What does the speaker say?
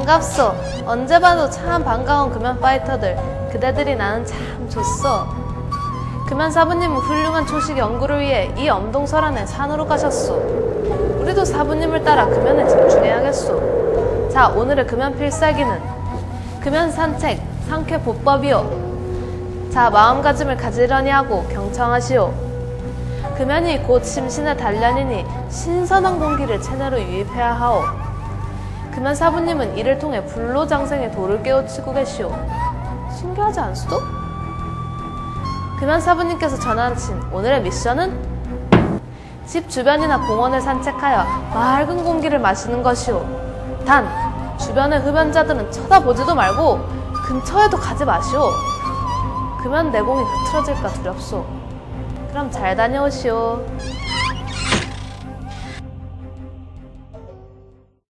반갑소. 언제 봐도 참 반가운 금연 파이터들. 그대들이 나는 참 좋소. 금연 사부님은 훌륭한 초식 연구를 위해 이 엄동설 안에 산으로 가셨소. 우리도 사부님을 따라 금연에 집중해야겠소. 자, 오늘의 금연 필살기는 금연 산책, 상쾌 보법이요. 자, 마음가짐을 가지런히 하고 경청하시오. 금연이 곧 심신의 단련이니 신선한 공기를 체내로 유입해야 하오. 금연 사부님은 이를 통해 불로장생의 도를 깨우치고 계시오. 신기하지 않소도? 금연 사부님께서 전하신 오늘의 미션은 집 주변이나 공원을 산책하여 맑은 공기를 마시는 것이오. 단, 주변의 흡연자들은 쳐다보지도 말고 근처에도 가지 마시오. 그면 내공이 흐트러질까 두렵소. 그럼 잘 다녀오시오.